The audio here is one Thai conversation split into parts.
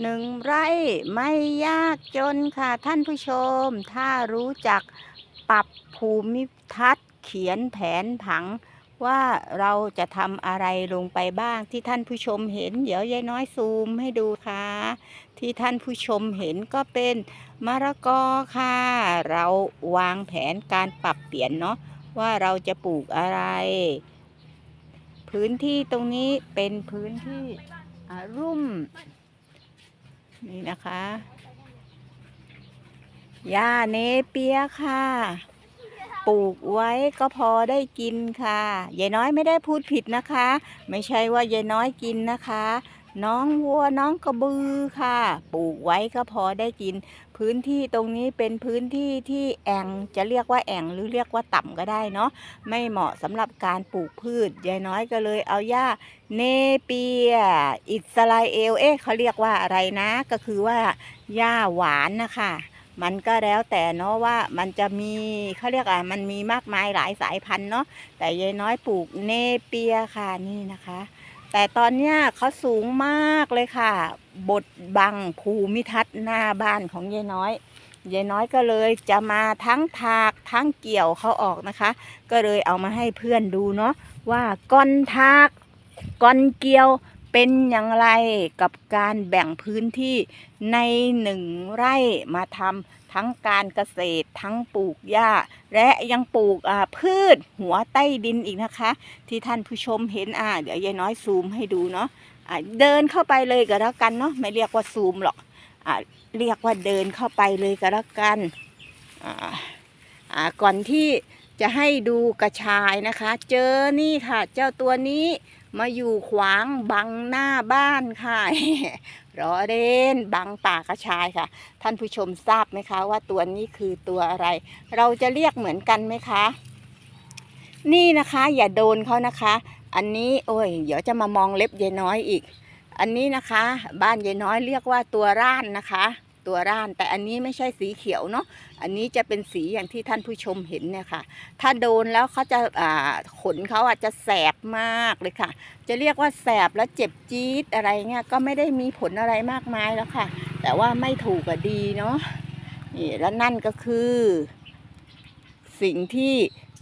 หนึ่งไร่ไม่ยากจนค่ะท่านผู้ชม ถ้ารู้จักปรับภูมิทัศน์เขียนแผนผัง ว่าเราจะทำอะไรลงไปบ้างที่ท่านผู้ชมเห็น เดี๋ยวยายน้อยซูมให้ดูค่ะ ที่ท่านผู้ชมเห็นก็เป็นมะระกอค่ะ เราวางแผนการปรับเปลี่ยนเนาะว่าเราจะปลูกอะไร พื้นที่ตรงนี้เป็นพื้นที่รุ่ม นี่นะคะหญ้าเนเปียค่ะ ปลูกไว้ก็พอได้กินค่ะยายน้อยไม่ได้พูดผิดนะคะ ไม่ใช่ว่ายายน้อยกินนะคะ น้องวัวน้องกระบือค่ะ ปลูกไว้ก็พอได้กิน พื้นที่ตรงนี้เป็นพื้นที่ที่แอ่งจะเรียกว่าแอ่งหรือเรียกว่าต่ำก็ได้เนาะไม่เหมาะสำหรับการปลูกพืชยายน้อยก็เลยเอาหญ้าเนเปีย อิสราเอลเอ๊ะเขาเรียกว่าอะไรนะ ก็คือว่าหญ้าหวานนะคะมันก็แล้วแต่เนาะว่ามันจะมีเขาเรียกอะมันมีมากมายหลายสายพันธุ์เนาะแต่ยายน้อยปลูกเนเปียค่ะนี่นะคะ แต่ตอนเนี้ยเขาสูงมากเลยค่ะ บดบังภูมิทัศน์หน้าบ้านของยายน้อยยายน้อยก็เลยจะมาทั้งถากทั้งเกี่ยวเขาออกนะคะ ก็เลยเอามาให้เพื่อนดูเนาะว่าก้อนทากก้อนเกี่ยวเป็นอย่างไรกับการแบ่งพื้นที่ในหนึ่งไร่มาทำ ทั้งการเกษตรทั้งปลูกหญ้า และยังปลูกพืชหัวใต้ดินอีกนะคะ ที่ท่านผู้ชมเห็นอ่าเดี๋ยวยายน้อยซูมให้ดูเนาะะเดินเข้าไปเลยก็แล้วกันเนาะไม่เรียกว่าซูมหรอกอเรียกว่าเดินเข้าไปเลยก็แล้วกันก่อนที่ จะให้ดูกระชายนะคะ เจอนี่ค่ะ เจ้าตัวนี้มาอยู่ขวางบังหน้าบ้านค่ะรอเล่นบังป่ากระชายค่ะ ท่านผู้ชมทราบไหมคะว่าตัวนี้คือตัวอะไร เราจะเรียกเหมือนกันไหมคะ นี่นะคะอย่าโดนเขานะคะ อันนี้โอ้ยเดี๋ยวจะมามองเล็บยายน้อยอีก อันนี้นะคะ บ้านยายน้อยเรียกว่าตัวร่านนะคะ ตัวร่าน แต่อันนี้ไม่ใช่สีเขียวเนาะอันนี้จะเป็นสีอย่างที่ท่านผู้ชมเห็นเนี่ยค่ะ ถ้าโดนแล้วเขาจะอ่าขนเขาอาจจะแสบมากเลยค่ะ จะเรียกว่าแสบแล้วเจ็บจี๊ดอะไรเงี้ยก็ไม่ได้มีผลอะไรมากมายแล้วค่ะ แต่ว่าไม่ถูกก็ดีเนาะนี่แล้วนั่นก็คือ สิ่งที่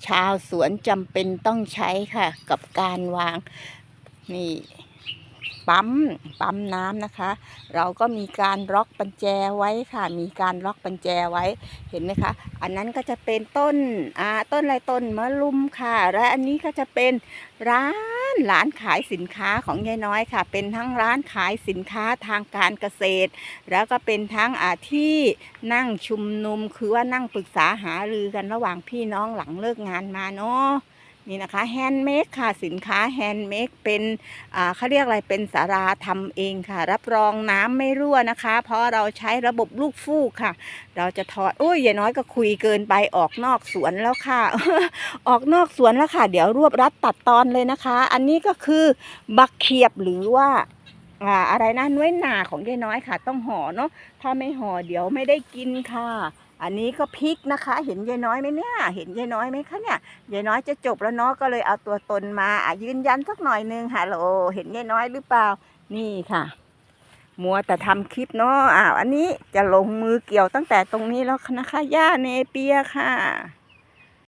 ชาวสวนจำเป็นต้องใช้ค่ะ กับการวางนี่ ปั๊มปั๊มน้ำนะคะ เราก็มีการล็อกปัญแจไว้ค่ะ มีการล็อกปัญแจไว้เห็นไหมคะ อันนั้นก็จะเป็นต้นอ่าต้นอะไรต้นมะลุมค่ะ และอันนี้ก็จะเป็นร้านร้านขายสินค้าของยายน้อยค่ะ เป็นทั้งร้านขายสินค้าทางการเกษตร แล้วก็เป็นทั้งอาที่นั่งชุมนุมคือว่านั่งปรึกษาหารือกันระหว่างพี่น้องหลังเลิกงานมาเนาะ นี่นะคะแฮนด์เมดค่ะสินค้าแฮนด์เมดเป็นอ่าเขาเรียกอะไรเป็นสาราทำเองค่ะ รับรองน้ำไม่รั่วนะคะ เพราะเราใช้ระบบลูกฟูกค่ะ เราจะถอดโอ้ยยาน้อยก็คุยเกินไปออกนอกสวนแล้วค่ะ ออกนอกสวนแล้วค่ะ เดี๋ยวรวบรัดตัดตอนเลยนะคะ อันนี้ก็คือบักเขียบหรือว่าอ่าอะไรนะน้อยหนาของยายน้อยค่ะ ต้องห่อเนาะถ้าไม่ห่อเดี๋ยวไม่ได้กินค่ะ อันนี้ก็พริกนะคะ เห็นยายน้อยไหมเนี่ย เห็นยายน้อยไหมคะเนี่ยยายน้อยจะจบแล้วเนาะก็เลยเอาตัวตนมาอะยืนยันสักหน่อยนึงฮัลโหลเห็นยายน้อยหรือเปล่านี่ค่ะ มัวแต่ทำคลิปเนาะอ้าวอันนี้จะลงมือเกี่ยวตั้งแต่ตรงนี้แล้วนะคะย่าเนเปียค่ะ